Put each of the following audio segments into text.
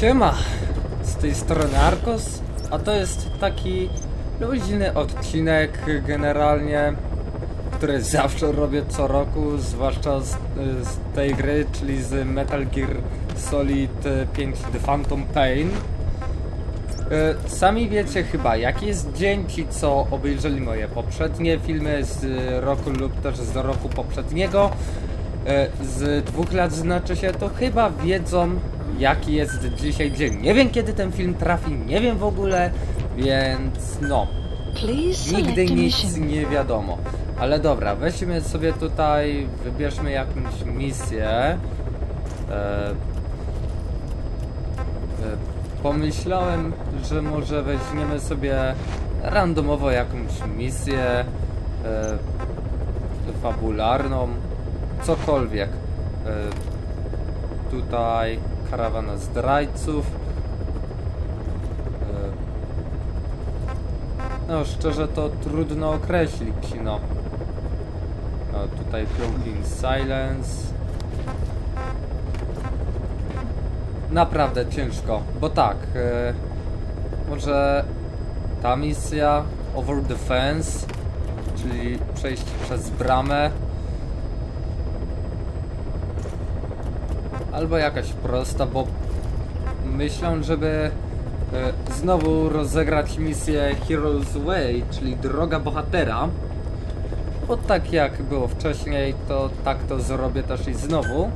Siema, z tej strony Arkos, a to jest taki luźny odcinek generalnie, który zawsze robię co roku, zwłaszcza z, z tej gry, czyli z Metal Gear Solid 5 The Phantom Pain. E, Sami wiecie chyba jaki jest dzień, ci co obejrzeli moje poprzednie filmy z roku lub też z roku poprzedniego. E, Z dwóch lat znaczy się, to chyba wiedzą jaki jest dzisiaj dzień. Nie wiem kiedy ten film trafi, nie wiem w ogóle, więc no, nigdy nic nie wiadomo. Ale dobra, weźmy sobie tutaj, wybierzmy jakąś misję. E, e, pomyślałem, że może weźmiemy sobie randomowo jakąś misję e, fabularną, cokolwiek. E, tutaj karawana zdrajców. E, no, szczerze to trudno określić, no. no tutaj Cloaking Silence. Naprawdę ciężko, bo tak, e, może ta misja Over the Fence, czyli przejść przez bramę, albo jakaś prosta, bo myślę, żeby e, znowu rozegrać misję Heroes Way, czyli droga bohatera. Bo tak jak było wcześniej, to tak to zrobię też i znowu.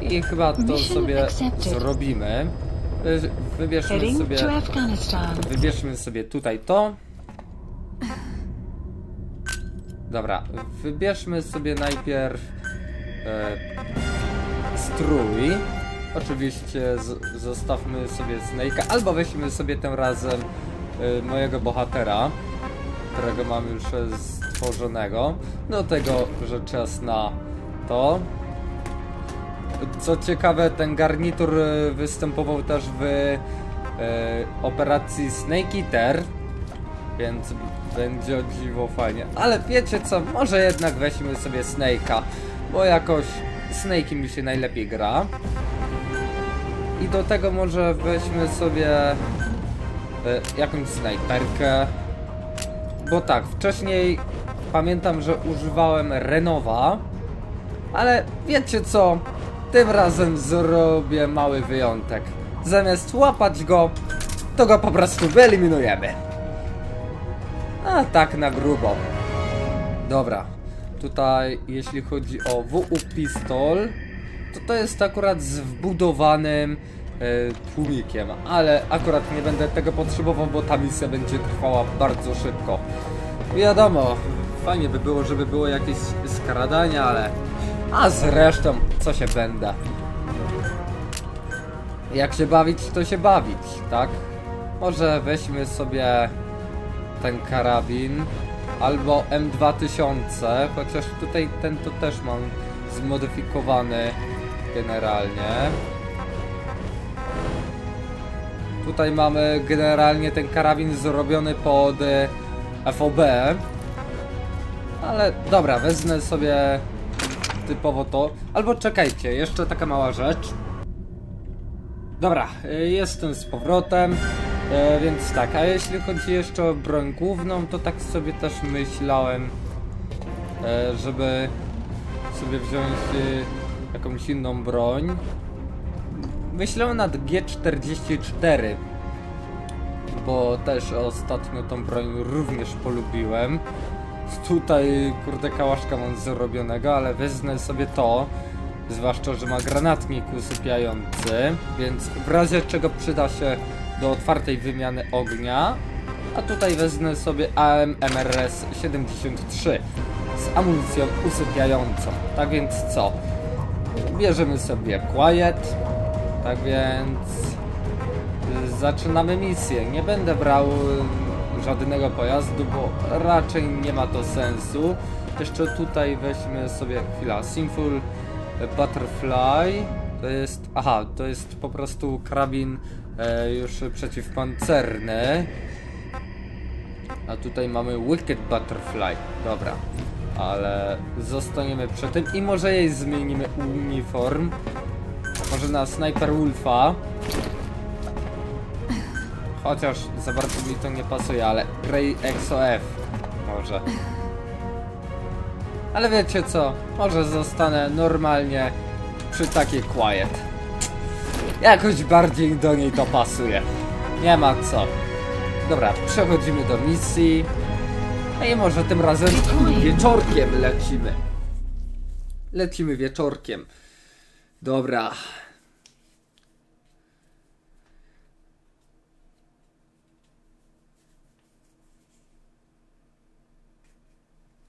I chyba to Mission sobie accepted. zrobimy. Wy- Wybierzmy Heading sobie, to Afghanistan. wybierzmy sobie tutaj to. Dobra, wybierzmy sobie najpierw e, strój. Oczywiście zostawmy sobie Snake'a, albo weźmy sobie tym razem e, mojego bohatera, którego mam już e, stworzonego. Do tego, że czas na to. Co ciekawe, ten garnitur e, występował też w e, operacji Snake Eater, więc będzie o dziwo fajnie. Ale wiecie co, może jednak weźmy sobie Snake'a, bo jakoś Snake'iem mi się najlepiej gra. I do tego może weźmy sobie e, jakąś snajperkę. Bo tak, wcześniej pamiętam, że używałem Renowa, ale wiecie co? Tym razem zrobię mały wyjątek. Zamiast łapać go, to go po prostu wyeliminujemy. A tak na grubo. Dobra. Tutaj jeśli chodzi o WU Pistol, to to jest akurat z wbudowanym e, tłumikiem, ale akurat nie będę tego potrzebował, bo ta misja będzie trwała bardzo szybko. Wiadomo, fajnie by było, żeby było jakieś skradanie, ale... A zresztą, co się będę. Jak się bawić, to się bawić, tak? Może weźmy sobie ten karabin albo M2000, chociaż tutaj ten to też mam zmodyfikowany generalnie. Tutaj mamy generalnie ten karabin zrobiony pod e, FOB. Ale dobra, wezmę sobie typowo to. Albo czekajcie, jeszcze taka mała rzecz. Dobra, y, jestem z powrotem, e, więc tak, a jeśli chodzi jeszcze o broń główną, to tak sobie też myślałem, e, żeby sobie wziąć y, jakąś inną broń. Myślałem nad G44, bo też ostatnio tą broń również polubiłem. Tutaj kurde kałaszka mam zrobionego, ale wezmę sobie to. Zwłaszcza, że ma granatnik usypiający, więc w razie czego przyda się do otwartej wymiany ognia. A tutaj wezmę sobie AMMRS 73 z amunicją usypiającą. Tak więc co? Bierzemy sobie Quiet. Tak więc zaczynamy misję. Nie będę brał y, żadnego pojazdu, bo raczej nie ma to sensu. Jeszcze tutaj weźmy sobie chwila Sinful Butterfly. To jest. Aha, to jest po prostu karabin e, już przeciwpancerny. A tutaj mamy Wicked Butterfly. Dobra. Ale zostaniemy przy tym i może jej zmienimy uniform. Może na Sniper Wolfa. Chociaż za bardzo mi to nie pasuje, ale Grey XOF może. Ale wiecie co? Może zostanę normalnie przy takiej Quiet. Jakoś bardziej do niej to pasuje. Nie ma co. Dobra, przechodzimy do misji. No i może tym razem wieczorkiem lecimy. Lecimy wieczorkiem. Dobra.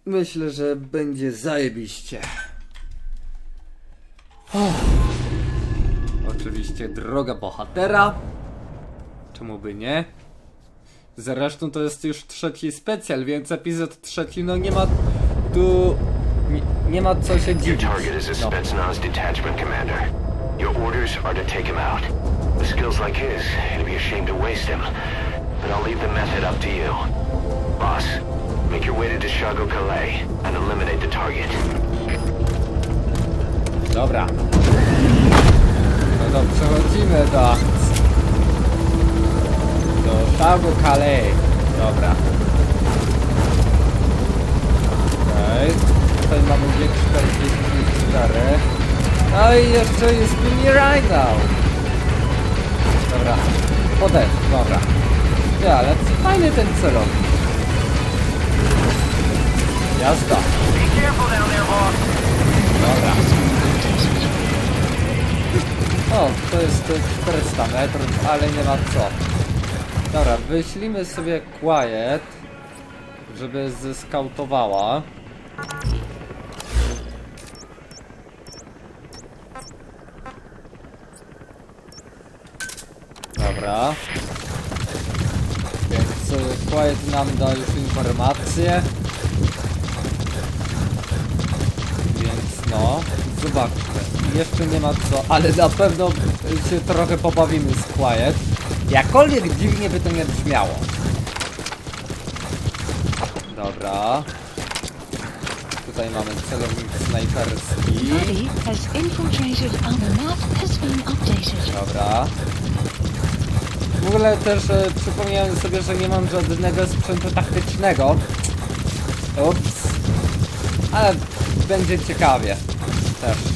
Myślę, że będzie zajebiście. Uff. Oczywiście droga bohatera. Czemu by nie? Zresztą to jest już trzeci specjal, więc epizod trzeci no nie ma tu... Nie, nie ma co się dziwić. No. Your orders are to take him out. With skills like his, it'd be a shame to waste him. But I'll leave the method up to you. Boss, make your way to Deshago Calais and eliminate the target. Dobra. No przechodzimy do... Do Shago Calais. Dobra. Okej. Tutaj mamy G44. No i jeszcze jest mini Rhino. Dobra. Podejść, dobra. Nie, ale fajny ten celownik. Jazda. Dobra. O, to jest to 400 metrów, ale nie ma co. Dobra, wyślimy sobie Quiet, żeby zeskautowała. Dobra. Więc y, Quiet nam da już informację. Więc no, zobaczmy. Jeszcze nie ma co, ale na pewno się trochę pobawimy z Quiet. Jakkolwiek dziwnie by to nie brzmiało. Dobra. Tutaj mamy celownik snajperski. Dobra. W ogóle też e, przypomniałem sobie, że nie mam żadnego sprzętu taktycznego. Ups. Ale będzie ciekawie. Też.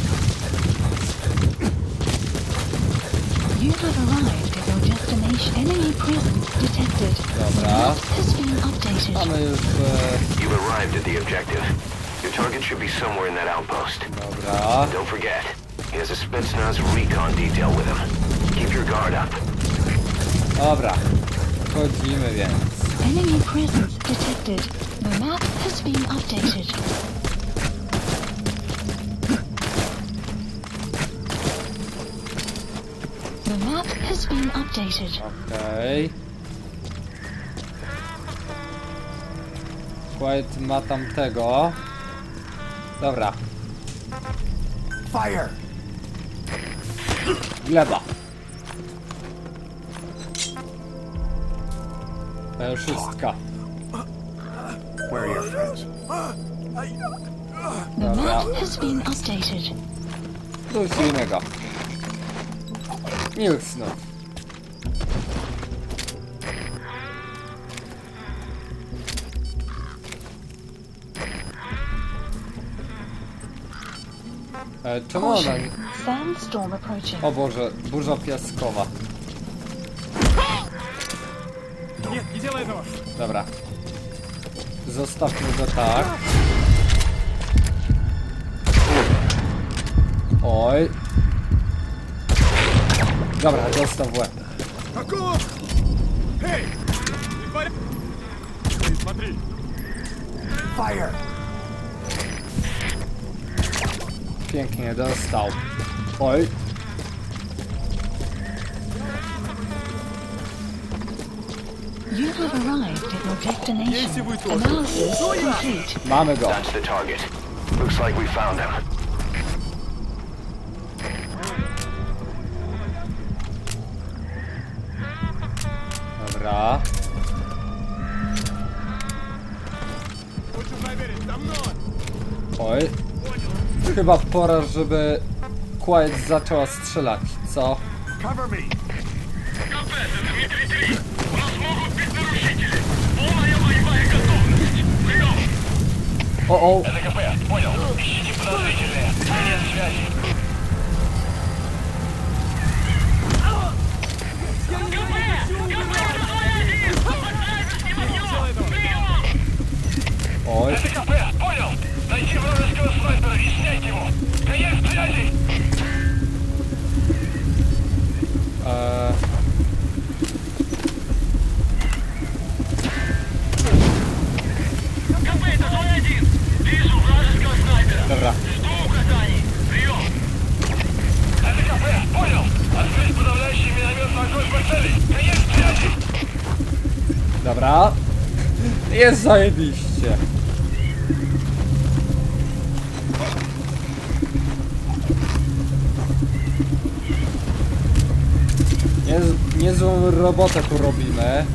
You have arrived at your destination. Enemy presence detected. The Dobra. map has been updated. Mamy już... E, You've arrived at the objective. Your target should be somewhere in that outpost. dobra. Don't forget, he has a Spetsnaz recon detail with him. Keep your guard up. Dobra. Wchodzimy więc. Enemy presence detected. The map has been updated. The map has been updated. Okej. Quiet ma tamtego. Dobra. Fire! Gleba. Szóstka. Where are your friends? The map has been updated. Dusimy go. News, no. E, czemu ona... O Boże, burza piaskowa. Nie, nie działaj! Dobra. Zostawmy go tak. Oj, Dobra, dostał w łeb. Какого? Эй! Ты в порядке? Эй, смотри! Fire! Pięknie dostał. Oj. You have arrived at your destination. Если вы тоже. Analysis complete. Mamy go. That's the target. Looks like we found him. Oj. Chyba pora, żeby Quiet zaczęła strzelać, co? Cover me! O, o, КП, понял. Ищите подозрительные. Конец связи. oj. КП, понял. Найти вражеского снайпера и снять его. Конец связи. Eee... КП, это. Вижу вражеского снайпера. Dobra, Жду указаний. Прием. Это КП, понял. Открыть подавляющий минометный огонь по цели. Конец связи. dobra. Jest zajebiście. Niezłą robotę tu robimy.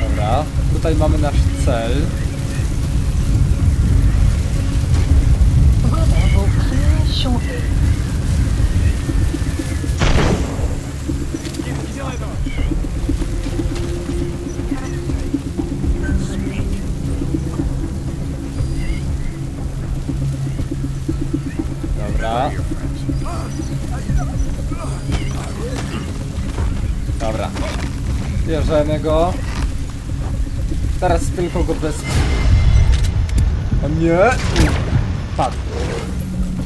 Dobra, tutaj mamy nasz cel. Go. Teraz tylko go bez... O nie! Padł.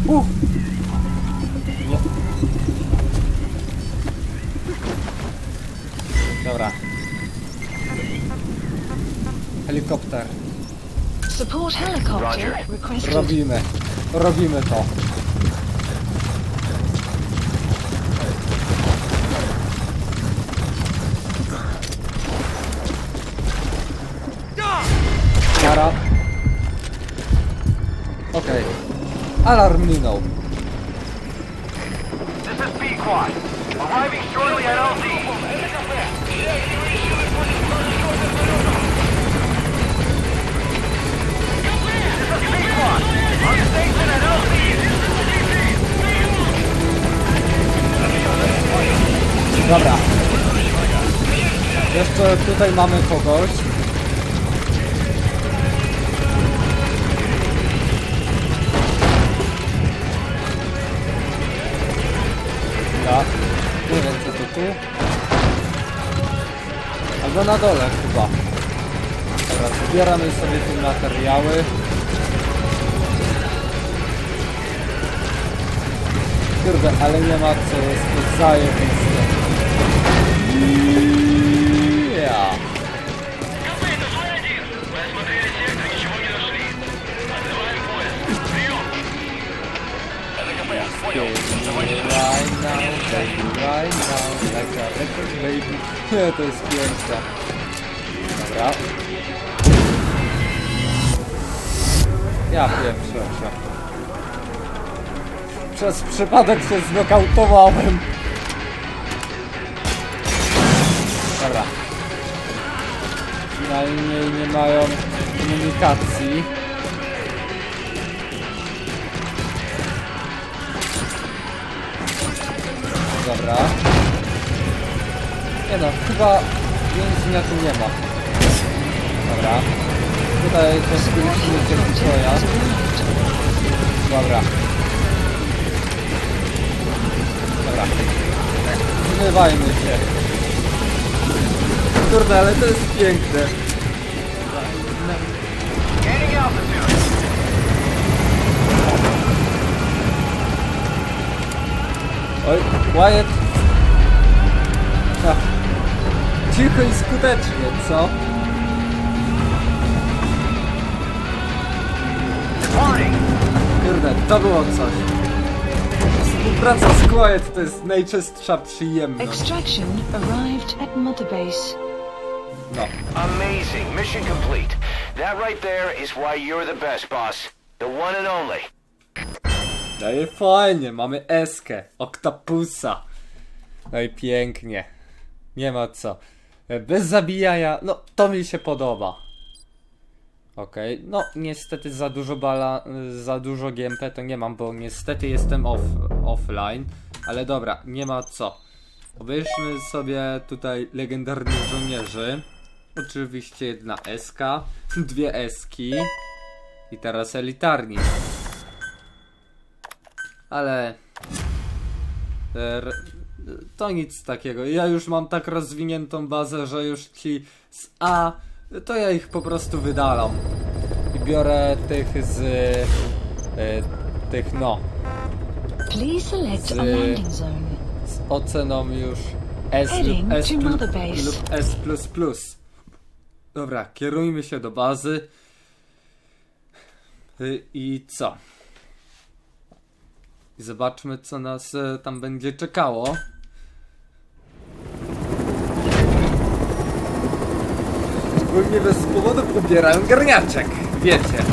Uff. Nie. Dobra. Helikopter. Robimy. Robimy to. At LZ. Dobra. Jeszcze tutaj mamy kogoś. Tu. Albo na dole chyba. Dobra, zbieramy sobie te materiały. Kurde, ale nie ma co, jest to zajebiste. Baby, right now, like a record baby. To jest piękne. Dobra. Ja pierwszy się. Przez przypadek się znokautowałem. Dobra. Przynajmniej nie mają komunikacji. Dobra. Nie no, chyba więzienia tu nie ma. Dobra. Tutaj też musimy cię stroja. Dobra. Dobra. Zmywajmy się. Kurde, ale to jest piękne. Altitude. Oj, Wyatt. Ha. Cicho i skutecznie, co? Warning. Kurde, to było coś. Współpraca z Quiet to jest najczystsza przyjemność. Extraction arrived at Mother Base. No. Amazing. Mission complete. That right there is why you're the best, boss. The one and only. No i fajnie, mamy Eskę, Octopusa. No i pięknie. Nie ma co. Bez zabijania, no to mi się podoba. Okej, no niestety za dużo bala, za dużo GMP to nie mam, bo niestety jestem off, offline. Ale dobra, nie ma co. Obejrzmy sobie tutaj legendarnych żołnierzy. Oczywiście jedna SK, dwie Eski i teraz elitarni. Ale e, to nic takiego. Ja już mam tak rozwiniętą bazę, że już ci z A to ja ich po prostu wydalam. I biorę tych z e, tych no Z- z oceną już S lub S, lub S++. Dobra, kierujmy się do bazy. Y, I co? I zobaczmy, co nas e, tam będzie czekało. Mnie bez powodu pobierają garniaczek, wiecie.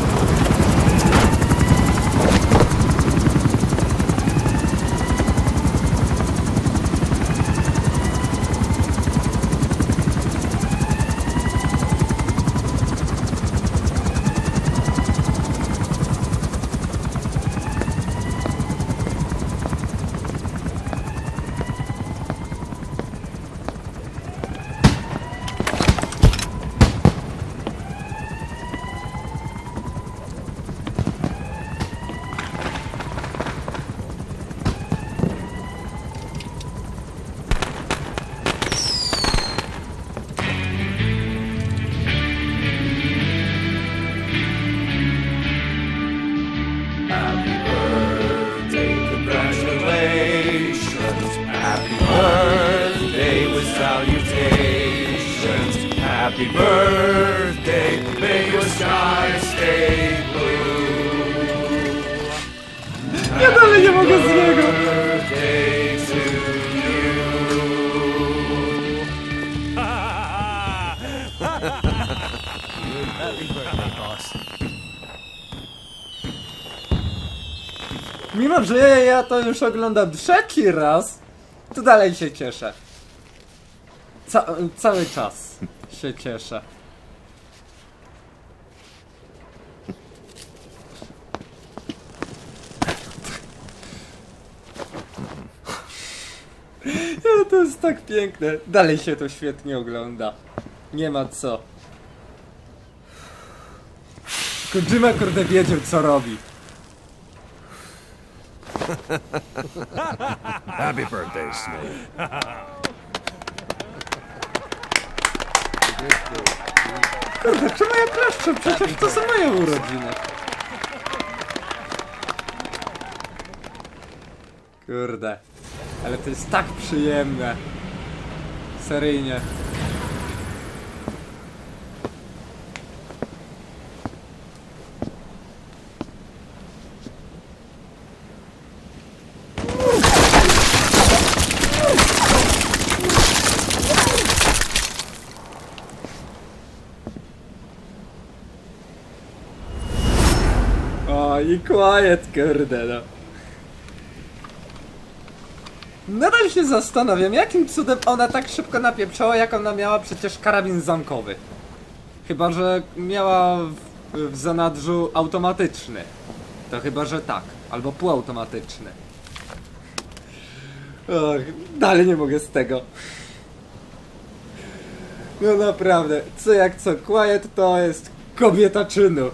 Mimo, że ja, ja to już oglądam trzeci raz, to dalej się cieszę. Ca cały czas się cieszę. No, to jest tak piękne. Dalej się to świetnie ogląda. Nie ma co. Kojima kurde wiedział co robi. Happy birthday, Snake. Kurde, czemu ja klaszczę? Przecież to są moje urodziny. Kurde. Ale to jest tak przyjemne. Seryjnie. I quiet, kurde, no. Nadal się zastanawiam, jakim cudem ona tak szybko napieprzała, jak ona miała przecież karabin zamkowy. Chyba, że miała w, w zanadrzu automatyczny. To chyba, że tak. Albo półautomatyczny. Och, dalej nie mogę z tego. No naprawdę, co jak co, Quiet to jest kobieta czynu.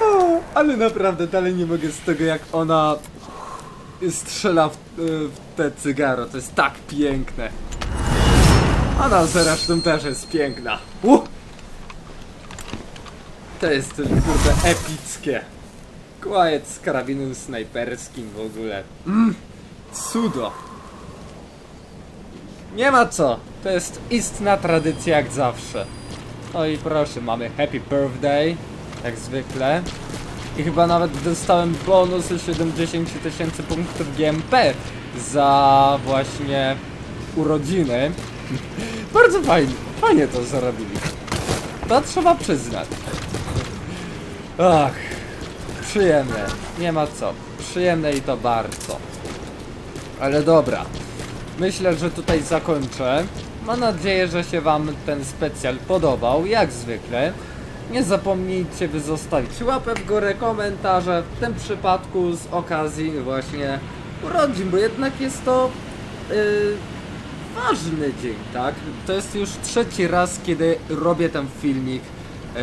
O, ale naprawdę dalej nie mogę z tego jak ona strzela w, w te cygaro. To jest tak piękne. Ona zresztą też jest piękna. Uh! To jest kurde epickie. Quiet z karabinem snajperskim w ogóle. Mm, cudo. Nie ma co. To jest istna tradycja jak zawsze. No i proszę, mamy Happy Birthday, jak zwykle. I chyba nawet dostałem bonus 70 tysięcy punktów GMP za właśnie urodziny. Bardzo fajnie, fajnie to zarobili. To trzeba przyznać. Ach, przyjemne, nie ma co. Przyjemne i to bardzo. Ale dobra, myślę, że tutaj zakończę. Mam nadzieję, że się Wam ten specjal podobał, jak zwykle. Nie zapomnijcie by zostawić łapę w górę, komentarze, w tym przypadku z okazji właśnie urodzin, bo jednak jest to yy, ważny dzień, tak? To jest już trzeci raz, kiedy robię ten filmik, yy,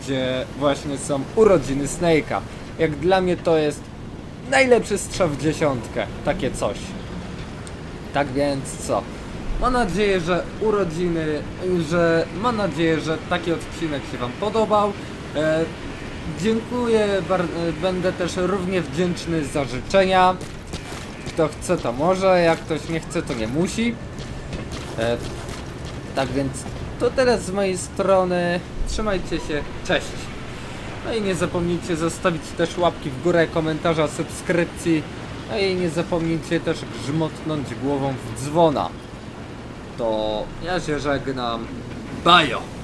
gdzie właśnie są urodziny Snake'a. Jak dla mnie to jest najlepszy strzał w dziesiątkę, takie coś. Tak więc co? Mam nadzieję, że urodziny, że mam nadzieję, że taki odcinek się Wam podobał. E, dziękuję, bar- e, będę też równie wdzięczny za życzenia. Kto chce to może, jak ktoś nie chce to nie musi. E, tak więc to teraz z mojej strony. Trzymajcie się, cześć. No i nie zapomnijcie zostawić też łapki w górę, komentarza, subskrypcji. No i nie zapomnijcie też grzmotnąć głową w dzwona. To ja się żegnam. Bajo!